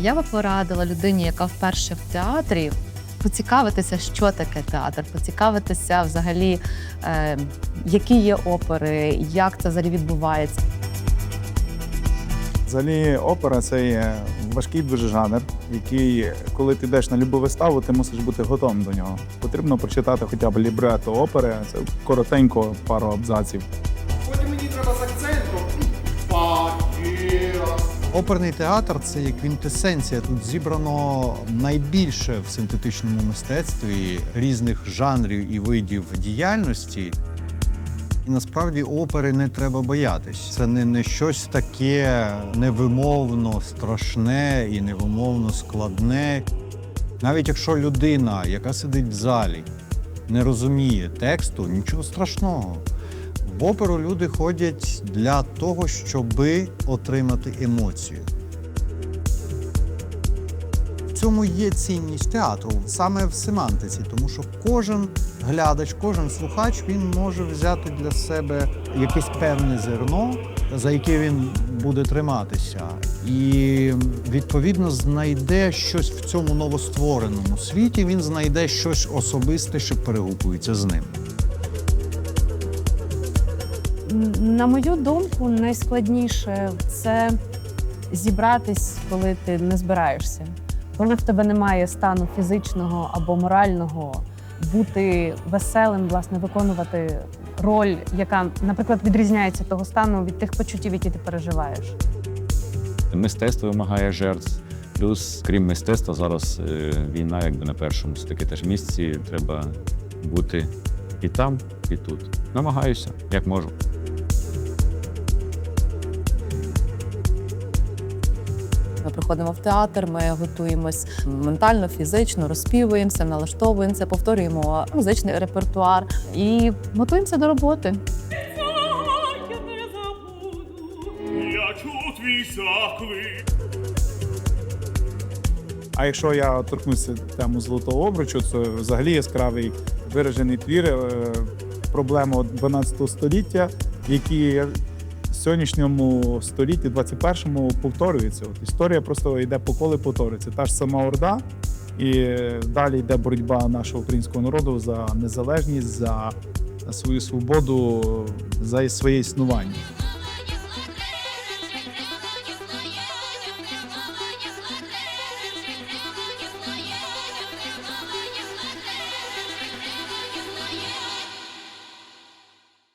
Я би порадила людині, яка вперше в театрі, поцікавитися, що таке театр, поцікавитися взагалі, е, які є опери, як це взагалі відбувається. Взагалі, опера це є важкий дуже жанр, який, коли ти йдеш на любу виставу, ти мусиш бути готовим до нього. Потрібно прочитати хоча б лібрето опери, це коротенько, пару абзаців. Потім мені треба з акцентом. Оперний театр це як квінтесенція. Тут зібрано найбільше в синтетичному мистецтві різних жанрів і видів діяльності. І насправді опери не треба боятись. Це не, не щось таке невимовно страшне і невимовно складне. Навіть якщо людина, яка сидить в залі, не розуміє тексту, нічого страшного. В оперу люди ходять для того, щоби отримати емоцію. В цьому є цінність театру саме в семантиці, тому що кожен глядач, кожен слухач він може взяти для себе якесь певне зерно, за яке він буде триматися, і відповідно знайде щось в цьому новоствореному світі. Він знайде щось особисте, що перегукується з ним. На мою думку, найскладніше це зібратись, коли ти не збираєшся. Коли в тебе немає стану фізичного або морального, бути веселим, власне, виконувати роль, яка, наприклад, відрізняється того стану від тих почуттів, які ти переживаєш. Мистецтво вимагає жертв. Плюс, крім мистецтва, зараз е, війна якби на першому таки теж місці. Треба бути і там, і тут. Намагаюся, як можу. Ми приходимо в театр, ми готуємось ментально, фізично, розпівуємося, налаштовуємося, повторюємо музичний репертуар і готуємося до роботи. А якщо я торкнуся тему золотого обручу, це взагалі яскравий виражений твір е, проблема 12 століття, які сьогоднішньому столітті, 21-му, повторюється. От історія просто йде по колу, повторюється. Та ж сама Орда, і далі йде боротьба нашого українського народу за незалежність, за свою свободу, за своє існування.